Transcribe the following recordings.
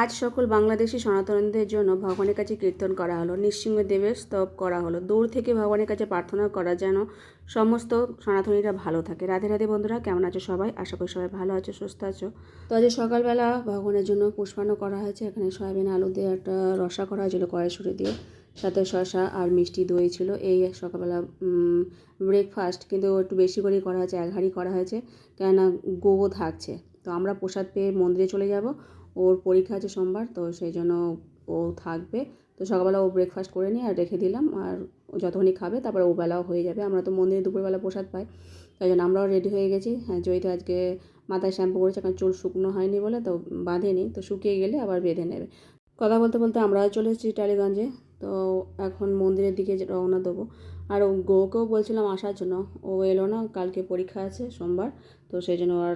আজ সকল বাংলাদেশি সনাতনদের জন্য ভগবানের কাছে কীর্তন করা হলো, নৃসিংহদেবের স্তব করা হলো। দূর থেকে ভগবানের কাছে প্রার্থনা করা যেন সমস্ত সনাতনীরা ভালো থাকে। রাধে রাধে বন্ধুরা, কেমন আছো সবাই? আশা করি সবাই ভালো আছো, সুস্থ আছো। তো আজ সকালবেলা ভগবানের জন্য পুষ্পান্ন করা হয়েছে। এখানে সয়াবিন আলু দিয়ে একটা রসা করা হয়েছিল কড়াইশুঁড়ি দিয়ে, সাথে শসা আর মিষ্টি দই ছিল। এই সকালবেলা ব্রেকফাস্ট কিন্তু একটু বেশি করেই করা হয়েছে এক করা হয়েছে। কেননা গো থাকছে। তো আমরা প্রসাদ পেয়ে মন্দিরে চলে যাব। ওর পরীক্ষা আছে সোমবার, তো সেই জন্য ও থাকবে। তো সকালবেলা ও ব্রেকফাস্ট করে নিয়ে আর রেখে দিলাম আর যতক্ষণই খাবে তারপরে ওবেলাও হয়ে যাবে। আমরা তো মন্দিরে দুপুরবেলা প্রসাদ পাই, তাই জন্য আমরাও রেডি হয়ে গেছি। হ্যাঁ জয়িতা আজকে মাথায় শ্যাম্পু করেছে কারণ চুল শুকনো হয়নি বলে তো বাঁধেনি, তো শুকিয়ে গেলে আবার বেঁধে নেবে। কথা বলতে বলতে আমরাও চলে এসেছি টালিগঞ্জে, তো এখন মন্দিরের দিকে রওনা দেবো। আর গোকেও বলছিলাম আসার জন্য। ও এলো না, কালকে পরীক্ষা আছে সোমবার, তো সেই জন্য আর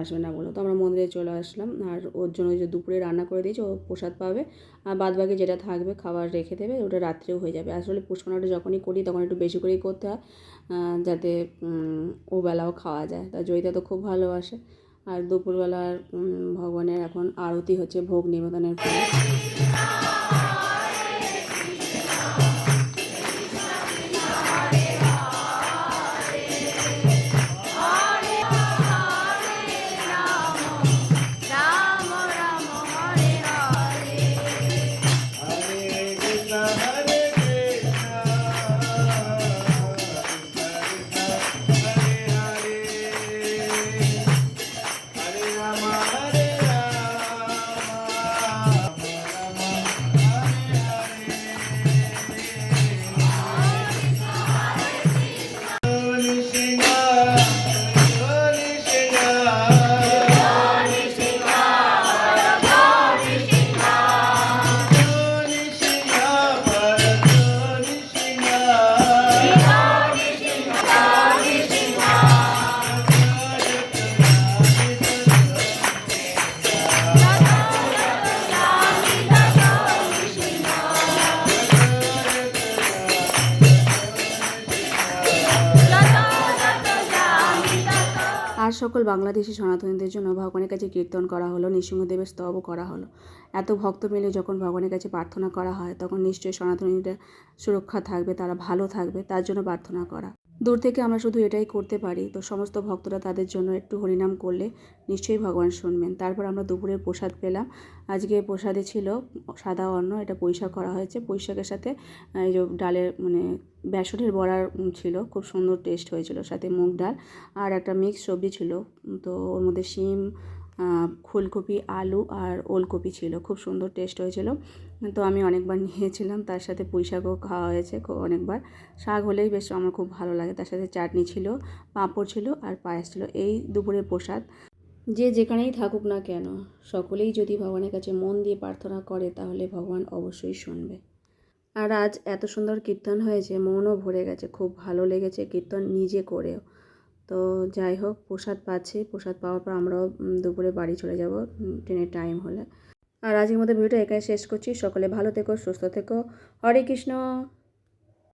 আসবে না বলো তো আমরা মন্দিরে চলে আসলাম, আর ওর জন্য ওই যে দুপুরে রান্না করে দিয়েছি, ও প্রসাদ পাবে। আর বাদ বাকি যেটা থাকবে, খাবার রেখে দেবে, ওটা রাত্রেও হয়ে যাবে। আসলে পুষ্পনাটা যখনই করি, তখন একটু বেশি করেই করতে হয় যাতে ও বেলাও খাওয়া যায়। তা জয়িতা তো খুব ভালোবাসে। আর দুপুরবেলার ভগবানের এখন আরতি হচ্ছে ভোগ নিবেদনের পরে আর সকল বাংলাদেশি সনাতনীদের জন্য ভগবানের কাছে কীর্তন করা হলো, নৃসিংহদেবের স্তবও করা হলো। এত ভক্ত মিলে যখন ভগবানের কাছে প্রার্থনা করা হয়, তখন নিশ্চয়ই সনাতনীরা সুরক্ষা থাকবে, তারা ভালো থাকবে, তার জন্য প্রার্থনা করা। দূর থেকে আমরা শুধু এটাই করতে পারি। তো সমস্ত ভক্তরা তাদের জন্য একটু হরিনাম করলে নিশ্চয়ই ভগবান শুনবেন। তারপর আমরা দুপুরের প্রসাদ পেলাম। আজকে প্রসাদে ছিল সাদা অন্ন, এটা পৈশাক করা হয়েছে। পৈশাকের সাথে এই যে ডালের মানে বেসনের বড়ার ছিল, খুব সুন্দর টেস্ট হয়েছিল। সাথে মুগ ডাল আর একটা মিক্স সবজি ছিল। তো ওর মধ্যে শিম ফুলকপি, আলু আর ওলকপি ছিল। খুব সুন্দর টেস্ট হয়েছিল। তো আমি অনেকবার নিয়েছিলাম। তার সাথে পুঁই শাকও খাওয়া হয়েছে অনেকবার। শাক হলেই বেশ আমার খুব ভালো লাগে। তার সাথে চাটনি ছিল, পাঁপড় ছিল আর পায়েস ছিল। এই দুপুরের প্রসাদ। যে যেখানেই থাকুক না কেন, সকলেই যদি ভগবানের কাছে মন দিয়ে প্রার্থনা করে, তাহলে ভগবান অবশ্যই শুনবে। আর আজ এত সুন্দর কীর্তন হয়েছে, মনও ভরে গেছে। খুব ভালো লেগেছে কীর্তন নিজে করেও। তো যাই হোক, প্রসাদ পাচ্ছি। প্রসাদ পাওয়ার পর আমরাও দুপুরে বাড়ি চলে যাব ট্রেনের টাইম হলে। আর আজকের মধ্যে ভিডিওটা এখানে শেষ করছি। সকলে ভালো থেকো, সুস্থ থেকো। হরে কৃষ্ণ।